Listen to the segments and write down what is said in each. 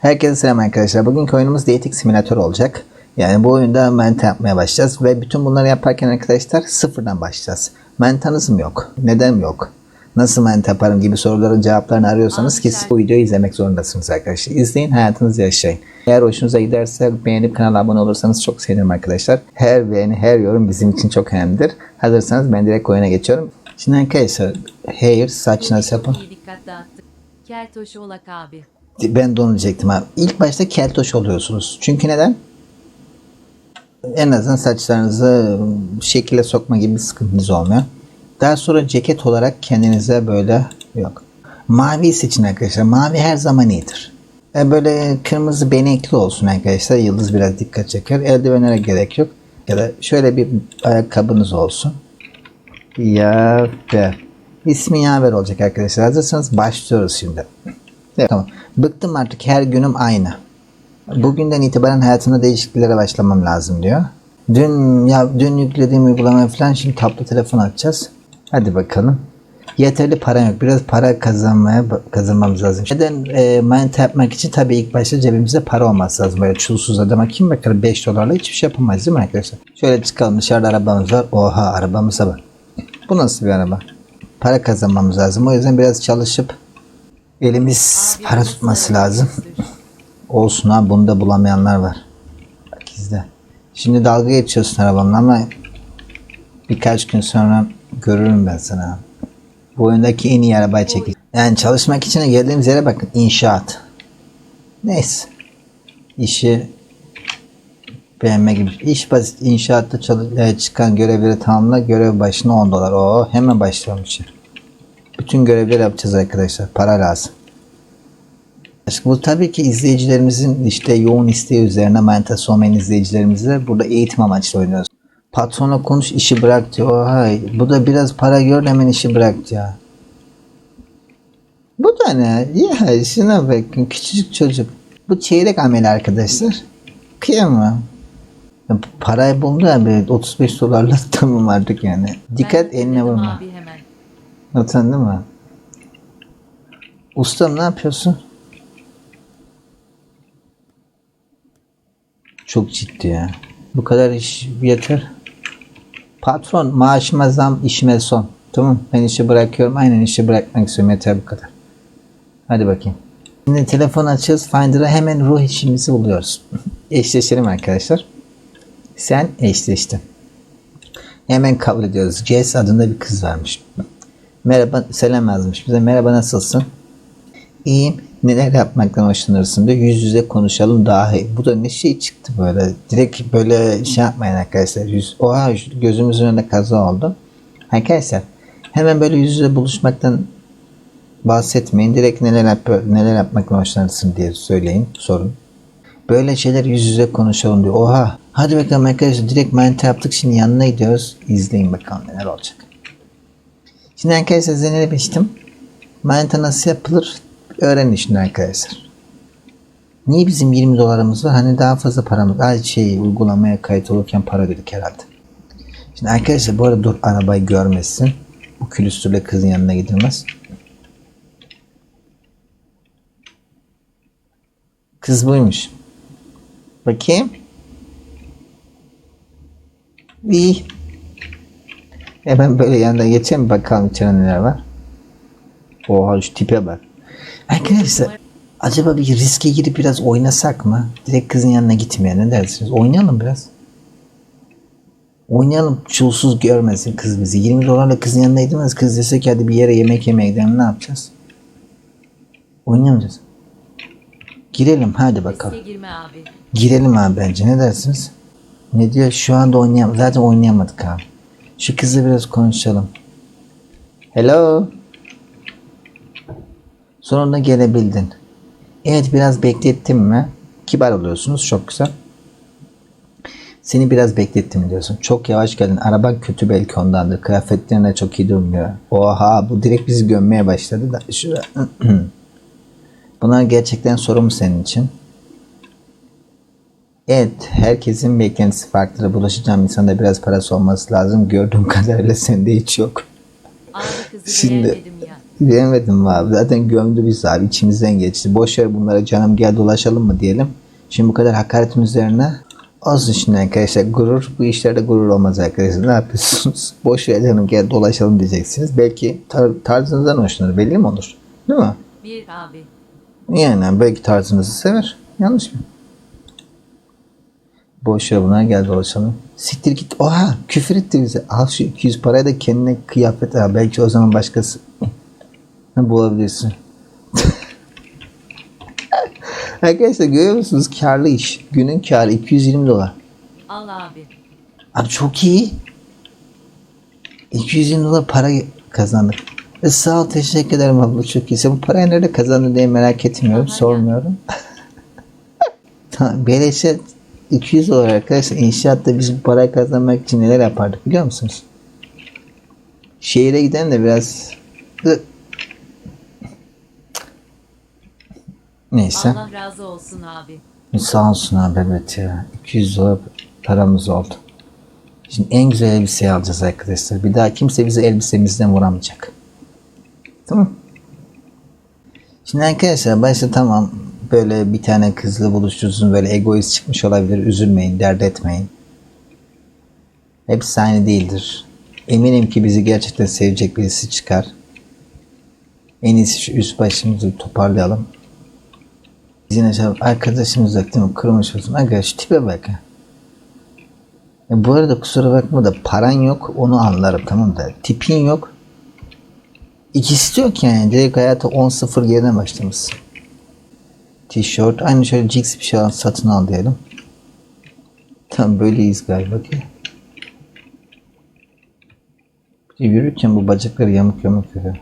Herkese selam arkadaşlar. Bugünkü oyunumuz Dating Simülatör olacak. Yani bu oyunda menta yapmaya başlayacağız ve bütün bunları yaparken arkadaşlar sıfırdan başlayacağız. Mentanızım yok. Neden yok? Nasıl menta yaparım gibi soruların cevaplarını arıyorsanız ki bu videoyu izlemek zorundasınız arkadaşlar. İzleyin hayatınızı yaşayın. Eğer hoşunuza giderse beğenip kanala abone olursanız çok sevinirim arkadaşlar. Her beğeni, her yorum bizim için çok önemlidir. Hazırsanız ben direkt oyuna geçiyorum. Şimdi arkadaşlar hair saç nasıl yapın? Olak abi. Ben de onu diyecektim abi. İlk başta keltoş oluyorsunuz. Çünkü neden? En azından saçlarınızı şekile sokma gibi bir sıkıntınız olmuyor. Daha sonra ceket olarak kendinize böyle yok. Mavi seçin arkadaşlar. Mavi her zaman iyidir. E böyle kırmızı benekli olsun arkadaşlar. Yıldız biraz dikkat çeker. Eldivenlere gerek yok. Ya da şöyle bir ayakkabınız olsun. Yaver. İsmi Yaver olacak arkadaşlar. Hazırsanız başlıyoruz şimdi. Evet, tamam. Bıktım artık her günüm aynı. Bugünden itibaren hayatımda değişikliklere başlamam lazım diyor. Dün ya dün yüklediğim uygulama falan şimdi tatlı telefon açacağız. Hadi bakalım. Yeterli para yok. Biraz para kazanmaya kazanmamız lazım. Neden e, manita yapmak için tabii ilk başta cebimizde para olması lazım. Böyle çulsuz adama kim bakar 5 dolarla hiçbir şey yapamayız değil mi arkadaşlar? Şöyle çıkalım dışarıda arabamız var. Oha arabamıza bak. Bu nasıl bir araba? Para kazanmamız lazım. O yüzden biraz çalışıp elimiz para tutması lazım. Olsun ha bunu da bulamayanlar var. Bak izle. Şimdi dalga geçiyorsun arabamla ama birkaç gün sonra görürüm ben sana. Bu oyundaki en iyi arabayı çekil. Yani çalışmak için geldiğimiz yere bakın inşaat. Neyse. İşi beğenme gibi. İş basit. İnşaatta çalış- e, çıkan görevleri tamamla. Görev başına 10 dolar. Oo hemen işe. Bütün görevleri yapacağız arkadaşlar. Para lazım. Bu tabii ki izleyicilerimizin işte yoğun isteği üzerine manitası olmayan izleyicilerimizle burada eğitim amaçlı oynuyoruz. Patrona konuş işi bırak diyor. Oha, bu da biraz para gör hemen işi bırak diyor. Bu da ne? Ya şuna bakın küçücük çocuk. Bu çeyrek amel arkadaşlar. Kıyamam. Parayı buldu abi 35 dolarla tamam artık yani. Dikkat Ben eline dedim vurma. Abi hemen. Atan değil mi? Ustam ne yapıyorsun? Çok ciddi ya. Bu kadar iş yeter. Patron maaşıma zam işime son. Tamam ben işi bırakıyorum. Aynen işi bırakmak istiyorum. Yeter bu kadar. Hadi bakayım. Şimdi telefon açıyoruz. Finder'a hemen ruh işimizi buluyoruz. Eşleşelim arkadaşlar. Sen eşleştin. Hemen kabul ediyoruz. Jess adında bir kız varmış. Merhaba, selam yazmış bize. Merhaba nasılsın? İyiyim. Neler yapmaktan hoşlanırsın diyor. Yüz yüze konuşalım daha. Bu da ne şey çıktı böyle. Direkt böyle şey yapmayın arkadaşlar. Yüz, oha gözümüzün önünde kaza oldu. Arkadaşlar hemen böyle yüz yüze buluşmaktan bahsetmeyin. Direkt neler, yap neler yapmaktan hoşlanırsın diye söyleyin. Sorun. Böyle şeyler yüz yüze konuşalım diyor. Oha. Hadi bakalım arkadaşlar direkt manita yaptık. Şimdi yanına gidiyoruz. İzleyin bakalım neler olacak. Şimdi arkadaşlar demiştim? Manita nasıl yapılır? Öğrenin şimdi arkadaşlar. Niye bizim 20 dolarımız var? Hani daha fazla paramız. Ay şey uygulamaya kayıt olurken para ödedik herhalde. Şimdi arkadaşlar bu arada dur arabayı görmesin. Bu külüstürle kızın yanına gidilmez. Kız buymuş. Bakayım. İyi. Hemen böyle yanına geçelim bakalım içeride neler var. Oha şu tipe bak. Arkadaşlar acaba bir riske girip biraz oynasak mı? Direkt kızın yanına gitmeye ne dersiniz? Oynayalım biraz. Oynayalım çulsuz görmesin kız bizi. 20 dolarla kızın yanına gidemez. Kız dese ki hadi bir yere yemek yemeye gidelim ne yapacağız? Oynayamayacağız. Girelim hadi bakalım. Abi. Girelim abi bence. Ne dersiniz? Ne diyor? Şu anda oynayam zaten oynayamadık abi. Şu kızla biraz konuşalım. Hello. Sonunda gelebildin. Evet biraz beklettim mi? Kibar oluyorsunuz. Çok güzel. Seni biraz beklettim diyorsun. Çok yavaş geldin. Araban kötü belki ondandır. Kıyafetlerin de çok iyi durmuyor. Oha bu direkt bizi gömmeye başladı da. Şuraya. Bunlar gerçekten sorun mu senin için? Evet, herkesin beklentisi farklı. Bulaşacağım insanda biraz parası olması lazım. Gördüğüm kadarıyla sende hiç yok. Abi kızı Şimdi-. Diyemedim abi. Zaten gömdü bizi abi. içimizden geçti. Boş ver bunlara canım gel dolaşalım mı diyelim. Şimdi bu kadar hakaretin üzerine olsun şimdi arkadaşlar. Gurur bu işlerde gurur olmaz arkadaşlar. Ne yapıyorsunuz? Boş ver canım gel dolaşalım diyeceksiniz. Belki tar- tarzınızdan hoşlanır. Belli mi olur? Değil mi? Bir abi. Yani belki tarzınızı sever. Yanlış mı? Boş ver bunlar gel dolaşalım. Siktir git. Oha küfür etti bize. Al şu 200 parayı da kendine kıyafet al. Belki o zaman başkası bulabilirsin. Arkadaşlar görüyor musunuz? Karlı iş. Günün karı 220 dolar. Al abi. Abi çok iyi. 220 dolar para kazandık. E sağ ol teşekkür ederim abla çok iyi. Sen bu parayı nerede kazandın diye merak etmiyorum. Aha, sormuyorum. tamam, beleşe 200 dolar arkadaşlar. İnşaatta biz bu parayı kazanmak için neler yapardık biliyor musunuz? Şehire giden de biraz. Neyse. Allah razı olsun abi. Sağ olsun abi evet ya. 200 dolar paramız oldu. Şimdi en güzel elbiseyi alacağız arkadaşlar. Bir daha kimse bizi elbisemizden vuramayacak. Tamam. Şimdi arkadaşlar başta tamam böyle bir tane kızla buluştursun böyle egoist çıkmış olabilir. Üzülmeyin, dert etmeyin. Hepsi aynı değildir. Eminim ki bizi gerçekten sevecek birisi çıkar. En iyisi şu üst başımızı toparlayalım. Yine şey, arkadaşımız yok değil mi? Kırmış olsun. Aga şu tipe bak. E, bu arada kusura bakma da paran yok onu anlarım tamam da tipin yok. İkisi yok yani. Direkt hayata 10-0 yerine başlamışsın. Tişört. Aynı şöyle Jigs bir şey al, satın al diyelim. Tam böyleyiz galiba ki. Bir yürürken bu bacakları yamuk yamuk yürüyor.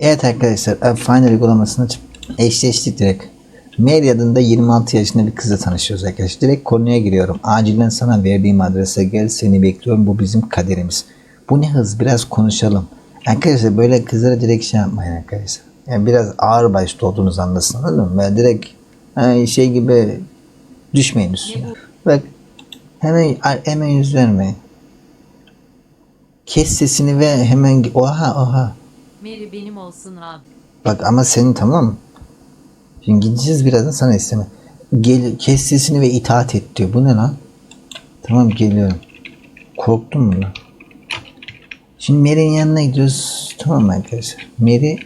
Evet arkadaşlar e, Final uygulamasını açıp eşleştik direkt. Mary adında 26 yaşında bir kızla tanışıyoruz arkadaşlar. Direkt konuya giriyorum. Acilen sana verdiğim adrese gel seni bekliyorum. Bu bizim kaderimiz. Bu ne hız biraz konuşalım. Arkadaşlar böyle kızlara direkt şey yapmayın arkadaşlar. Yani biraz ağır başta olduğunuz anlasın anladın mı? Böyle direkt e, şey gibi düşmeyin üstüne. Bak hemen hemen yüz vermeyin. Kes sesini ve hemen oha oha. Mary benim olsun abi. Bak ama senin tamam? Şimdi gideceğiz birazdan sana isteme. Gel, kes sesini ve itaat et diyor. Bu ne lan? Tamam geliyorum. Korktum mu lan? Şimdi Mary'nin yanına gidiyoruz. Tamam arkadaşlar? Mary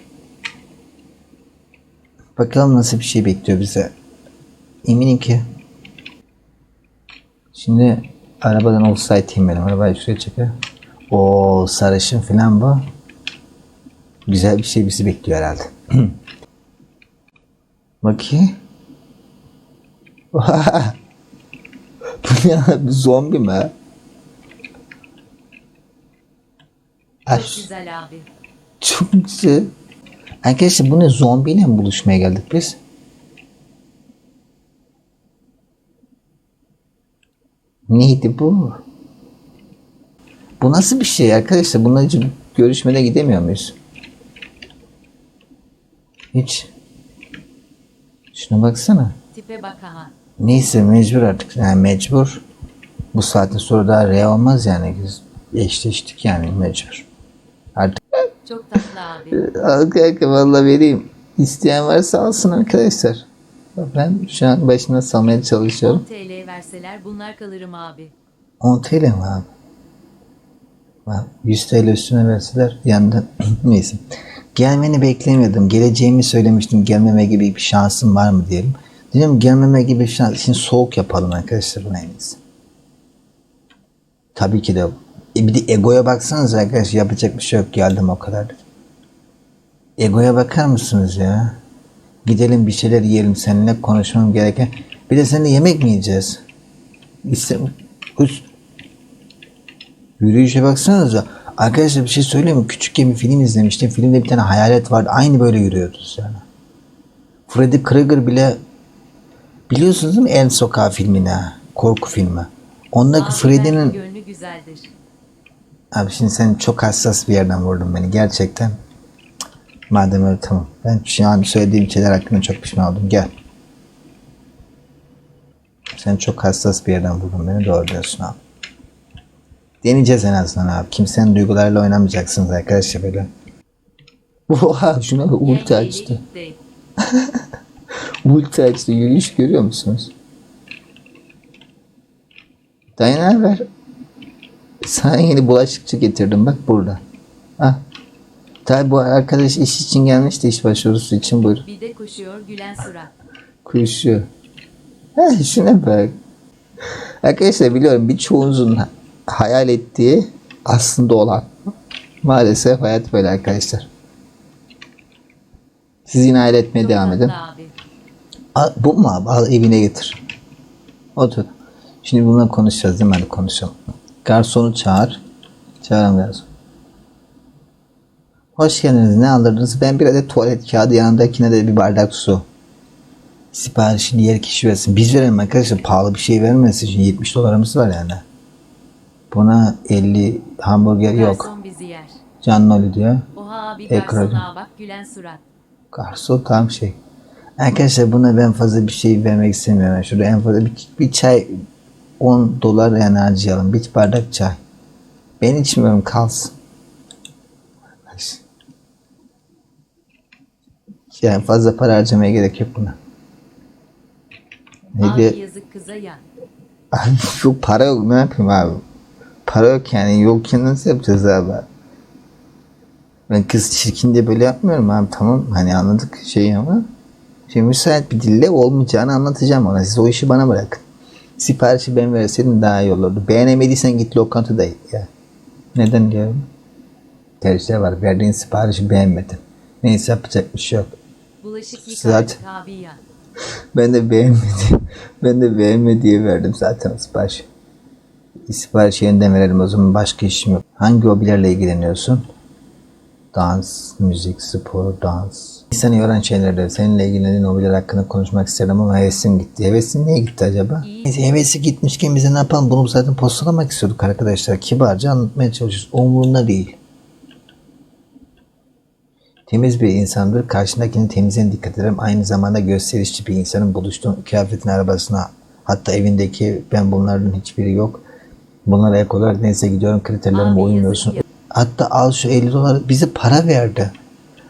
bakalım nasıl bir şey bekliyor bize. Eminim ki Şimdi arabadan offside'yim benim. Arabayı şuraya çeker. O sarışın falan bu. Güzel bir şey bizi bekliyor herhalde. Bakayım. Bu ne abi? Zombi mi? Çok güzel abi. çok güzel. Arkadaşlar bu ne? Zombiyle mi buluşmaya geldik biz? Neydi bu? Bu nasıl bir şey arkadaşlar? Bununla hiç görüşmede gidemiyor muyuz? Hiç. Şuna baksana. Tipe bak aha. Neyse mecbur artık. Yani mecbur. Bu saatten sonra daha re olmaz yani. Biz eşleştik yani mecbur. Abi. al kanka valla vereyim. İsteyen varsa alsın arkadaşlar. Ben şu an başına salmaya 10 çalışıyorum. TL verseler bunlar kalırım abi. 10 TL mi abi? Bak, 100 TL üstüne verseler yanında neyse. Gelmeni beklemiyordum. Geleceğimi söylemiştim. Gelmeme gibi bir şansım var mı diyelim. Dedim gelmeme gibi bir şans. Şimdi soğuk yapalım arkadaşlar en iyisi. Tabii ki de. E bir de egoya baksanız arkadaşlar yapacak bir şey yok. Geldim o kadar. Egoya bakar mısınız ya? Gidelim bir şeyler yiyelim seninle konuşmam gereken. Bir de seninle yemek mi yiyeceğiz? İstem Üst- Yürüyüşe baksanıza. Arkadaşlar bir şey söyleyeyim mi? Küçükken bir film izlemiştim. Filmde bir tane hayalet vardı. Aynı böyle yürüyorduz yani. Freddy Krueger bile biliyorsunuz değil mi En Sokağı filmini? Korku filmi. Ondaki Freddy'nin. Abi şimdi sen çok hassas bir yerden vurdun beni gerçekten. Madem öyle tamam. Ben şu an söylediğim şeyler hakkında çok pişman oldum. Gel. Sen çok hassas bir yerden vurdun beni. Doğru diyorsun abi. Deneyeceğiz en azından abi. Kimsenin duygularıyla oynamayacaksınız arkadaşlar böyle. Oha şuna bak ulti açtı. Ulti açtı. Yürüyüş görüyor musunuz? Dayana ver. Sana yeni bulaşıkçı getirdim bak burada. Ah. Tabi bu arkadaş iş için gelmişti iş başvurusu için buyur. Bir de koşuyor gülen surat. Kuyuşuyor. Heh, şuna bak. Arkadaşlar biliyorum birçoğunuzun hayal ettiği aslında olan. Maalesef hayat böyle arkadaşlar. Siz yine hayal etmeye Çok devam edin. Al, bu mu abi? Al evine getir. Otur. Şimdi bununla konuşacağız değil mi? Hadi konuşalım. Garsonu çağır. Çağıralım garson. Hoş geldiniz. Ne alırdınız? Ben bir adet tuvalet kağıdı yanındakine de bir bardak su. Siparişi diğer kişi versin. Biz verelim arkadaşlar. Pahalı bir şey vermesin. Şimdi 70 dolarımız var yani. Buna 50 hamburger yok. Garson bizi yer. Canlı diyor. Oha abi Ekran. garsona bak gülen surat. Garson tam şey. Arkadaşlar buna ben fazla bir şey vermek istemiyorum. Şurada en fazla bir, bir çay 10 dolar yani harcayalım. Bir bardak çay. Ben içmiyorum kalsın. Yani fazla para harcamaya gerek yok buna. Ne diye? Abi yazık kıza ya. Abi şu para yok ne yapayım abi? Para yok yani yokken nasıl yapacağız abi? Ben kız çirkin diye böyle yapmıyorum abi tamam hani anladık şeyi ama şimdi müsait bir dille olmayacağını anlatacağım ona. Siz o işi bana bırakın. Siparişi ben verseydim daha iyi olurdu. Beğenemediysen git lokantada ya. Neden diyorum? Tercihler var. Verdiğin siparişi beğenmedin. Neyse yapacak bir şey yok. Bulaşık Zaten- yıkardık abi ya. Ben de beğenmedi. Ben de beğenme diye verdim zaten o siparişi. Sipariş yeniden verelim o zaman başka işim yok. Hangi hobilerle ilgileniyorsun? Dans, müzik, spor, dans. İnsanı yoran şeylerde seninle ilgilenen hobiler hakkında konuşmak isterim ama hevesim gitti. Hevesin niye gitti acaba? Neyse, hevesi gitmişken bize ne yapalım? Bunu zaten postalamak istiyorduk arkadaşlar. Kibarca anlatmaya çalışıyoruz. Umurunda değil. Temiz bir insandır. Karşındakinin temizliğine dikkat ederim. Aynı zamanda gösterişçi bir insanın buluştuğun kıyafetin arabasına hatta evindeki ben bunlardan hiçbiri yok. Bunlara ek olarak neyse gidiyorum kriterlerime uymuyorsun. Hatta al şu 50 dolar bize para verdi.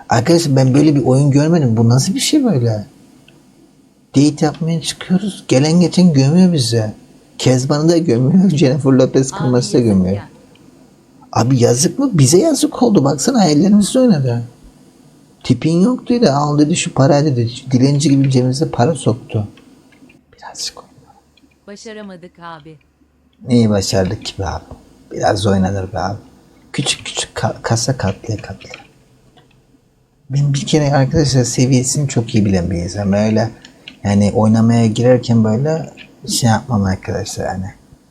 Arkadaşlar ben böyle bir oyun görmedim. Bu nasıl bir şey böyle? Date yapmaya çıkıyoruz. Gelen geçen gömüyor bize. Kezban'ı da gömüyor. Jennifer Lopez kırması da gömüyor. ya. Abi yazık mı? Bize yazık oldu. Baksana hayallerimiz oynadı. Tipin yok dedi. Al dedi şu para dedi. Dilenci gibi cebimize para soktu. Birazcık oynadı. Başaramadık abi. Neyi başardık ki be abi? Biraz oynanır be abi. Küçük küçük ka- kasa katlaya katlaya. Ben bir kere arkadaşlar seviyesini çok iyi bilen bir insan. Öyle yani oynamaya girerken böyle şey yapmam arkadaşlar yani.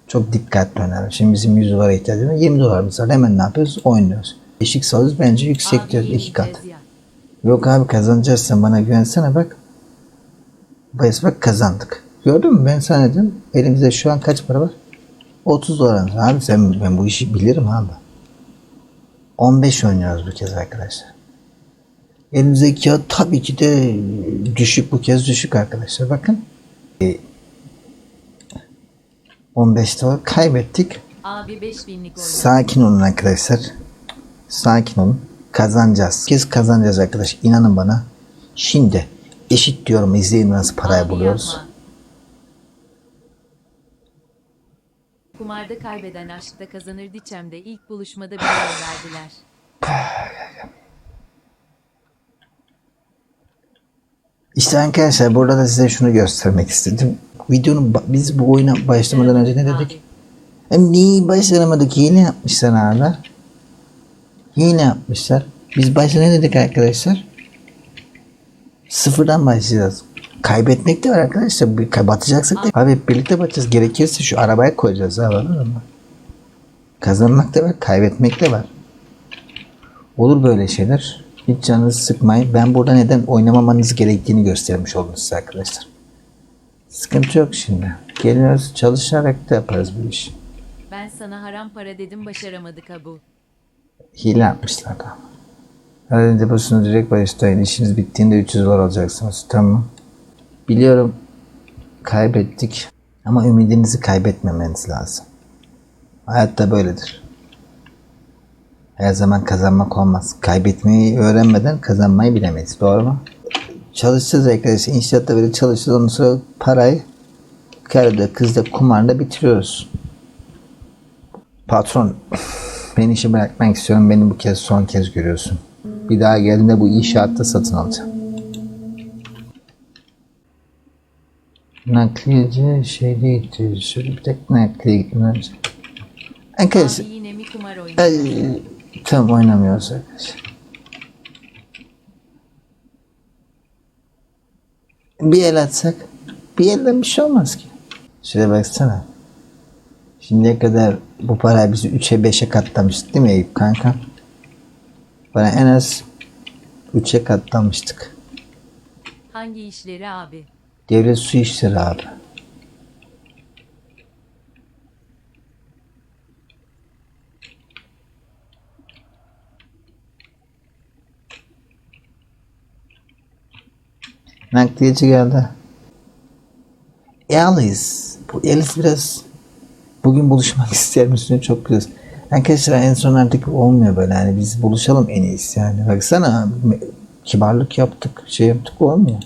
Çok dikkatli oynarım. Şimdi bizim 100 dolara ihtiyacımız var. 20 dolarımız var. Hemen ne yapıyoruz? Oynuyoruz. Eşik salız bence yüksek Abi diyoruz. iki kat. Yok abi kazanacağız sen bana güvensene bak. Bayız bak kazandık. Gördün mü ben sana dedim. Elimizde şu an kaç para var? 30 dolar. Abi sen ben bu işi bilirim abi. 15 oynuyoruz bu kez arkadaşlar. Elimizdeki kağıt tabii ki de düşük bu kez düşük arkadaşlar. Bakın. Ee, 15 dolar kaybettik. Abi 5000'lik oyun. Sakin olun arkadaşlar. Sakin olun. Kazanacağız. Bir kez kazanacağız arkadaş. İnanın bana. Şimdi eşit diyorum. İzleyin nasıl parayı buluyoruz. yapma. Kumarda kaybeden aşkta kazanır Diçem'de ilk buluşmada bir yol verdiler. İşte arkadaşlar burada da size şunu göstermek istedim. Videonun biz bu oyuna başlamadan önce ne dedik? Hem niye başaramadık? Hile yapmışlar abi. Hile yapmışlar. Biz başta ne dedik arkadaşlar? Sıfırdan başlayacağız. Kaybetmek de var arkadaşlar. Bir batacaksak da abi birlikte batacağız. Gerekirse şu arabaya koyacağız abi anladın mı? Kazanmak da var, kaybetmek de var. Olur böyle şeyler. Hiç canınızı sıkmayın. Ben burada neden oynamamanız gerektiğini göstermiş oldum size arkadaşlar. Sıkıntı yok şimdi. Geliyoruz çalışarak da yaparız bu işi. ben sana haram para dedim başaramadık abu. Hile yapmışlar da. Hadi deposunu direkt başlayın. İşiniz bittiğinde 300 dolar alacaksınız. Tamam. Biliyorum kaybettik. Ama ümidinizi kaybetmemeniz lazım. Hayatta böyledir. Her zaman kazanmak olmaz. Kaybetmeyi öğrenmeden kazanmayı bilemeyiz. Doğru mu? Çalışacağız arkadaşlar. İnşaatta böyle çalışacağız. Ondan sonra parayı karıda, kızda, kumarda bitiriyoruz. Patron, ben işi bırakmak istiyorum. Beni bu kez son kez görüyorsun. Bir daha geldiğinde bu inşaatta satın alacağım. Nakliyeci şeyde gitti. Şöyle bir tek nakliye gitmemiz. Arkadaşlar yine mi kumar oynuyor? Ay, tamam oynamıyoruz arkadaşlar. Bir el atsak bir elden bir şey olmaz ki. Şuraya baksana. Şimdiye kadar bu parayı bizi 3'e 5'e katlamıştık değil mi Eyüp kanka? Bana en az 3'e katlamıştık. Hangi işleri abi? Devlet su işleri abi. Nakliyeci geldi. Alice. Bu Alice biraz bugün buluşmak ister misin? Çok güzel. Arkadaşlar en son artık olmuyor böyle. Yani biz buluşalım en iyisi yani. Baksana kibarlık yaptık. Şey yaptık olmuyor.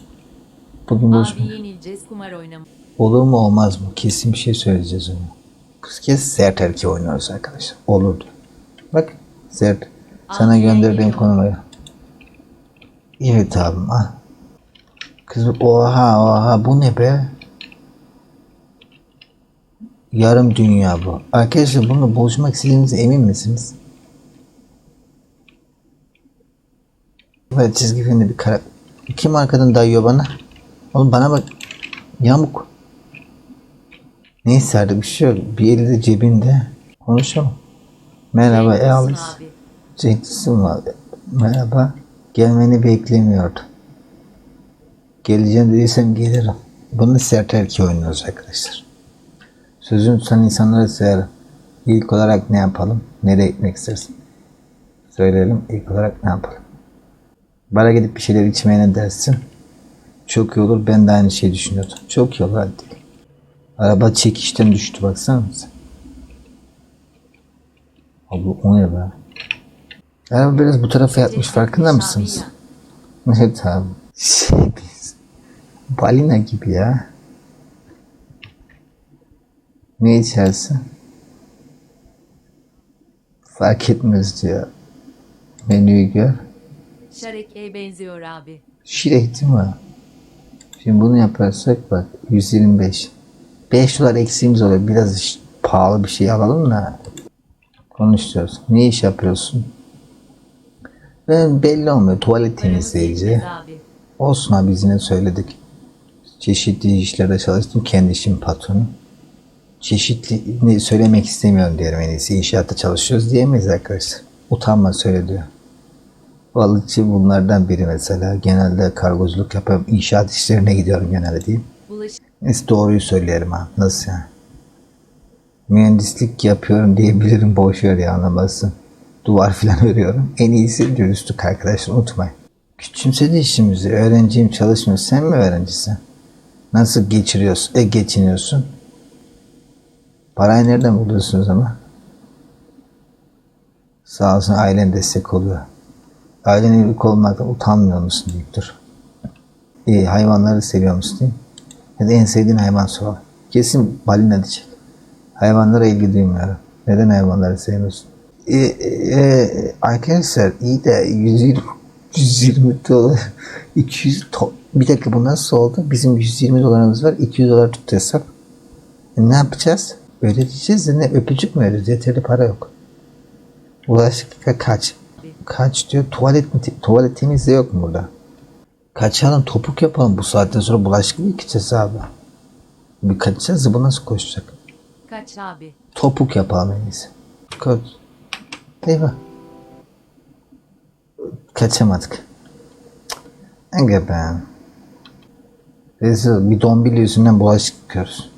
Bugün buluşmak. Abi yenileceğiz kumar oynama. Olur mu olmaz mı? Kesin bir şey söyleyeceğiz onu. Kız kez sert erkeği oynuyoruz arkadaşlar. Olurdu. Bak sert. Sana Abi, gönderdiğim konumaya. Evet abim ah. Kız oha oha bu ne be? Yarım dünya bu. Arkadaşlar bununla buluşmak istediğinize emin misiniz? Böyle çizgi filmde bir kara... Kim arkadan dayıyor bana? Oğlum bana bak. Yamuk. Neyse artık bir şey yok. Bir eli de cebinde. Konuşalım. Merhaba abi? Cenk'sin var. Merhaba. Gelmeni beklemiyordu. Geleceğim dediysem gelirim. Bunu sert erkeği oynuyoruz arkadaşlar. Sözüm tutan insanları severim. İlk olarak ne yapalım? Nereye gitmek istersin? Söyleyelim. İlk olarak ne yapalım? Bara gidip bir şeyler içmeye ne dersin? Çok iyi olur. Ben de aynı şeyi düşünüyordum. Çok iyi olur hadi. Araba çekişten düştü baksana sen. Abi o ne be? Araba biraz bu tarafa yatmış farkında mısınız? Evet abi. Şey biz. Balina gibi ya. Ne içersin? Fark etmez diyor. Menüyü gör. Şarek'e benziyor abi. Şirek değil mi? Şimdi bunu yaparsak bak 125. 5 dolar eksiğimiz oluyor. Biraz pahalı bir şey alalım da konuşuyoruz. Ne iş yapıyorsun? Ben belli olmuyor. Tuvalet temizleyici. Olsun abi biz yine söyledik. Çeşitli işlerde çalıştım. Kendi işim patronu. Çeşitli söylemek istemiyorum diyelim en iyisi. İnşaatta çalışıyoruz diyemeyiz arkadaşlar. Utanma söyle diyor. Balıkçı bunlardan biri mesela. Genelde kargoculuk yapıyorum. İnşaat işlerine gidiyorum genelde diyeyim. Neyse doğruyu söylerim ha. Nasıl yani? Mühendislik yapıyorum diyebilirim. Boş ver ya anlamazsın. Duvar filan örüyorum. En iyisi dürüstlük arkadaşlar unutmayın. Küçümsedi işimizi. Öğrenciyim çalışmıyor. Sen mi öğrencisin? Nasıl geçiriyorsun? E geçiniyorsun. Parayı nereden buluyorsunuz ama? Sağ olsun ailen destek oluyor. Ailen evlilik olmaktan utanmıyor musun deyip dur. İyi hayvanları seviyor musun mi? Ya en sevdiğin hayvan sor. Kesin balina diyecek. Hayvanlara ilgi duymuyorum. Neden hayvanları sevmiyorsun? E, e, arkadaşlar iyi de 120 120 dolar 200 to- bir dakika bu nasıl oldu? Bizim 120 dolarımız var. 200 dolar tuttu hesap. E, ne yapacağız? Ödeyeceğiz de ne öpücük mü ödeyeceğiz? Yeterli para yok. Ulaşık kaç? Kaç diyor? Tuvalet mi? Tuvalet temizliği yok mu burada? Kaçalım topuk yapalım bu saatten sonra bulaşık mı yıkayacağız abi? Bir kaçacağız da bu nasıl koşacak? kaç abi? Topuk yapalım en iyisi. Koş. Eyvah. Kaçamadık. Aga be. Rezil bir dombil yüzünden bulaşık yıkıyoruz.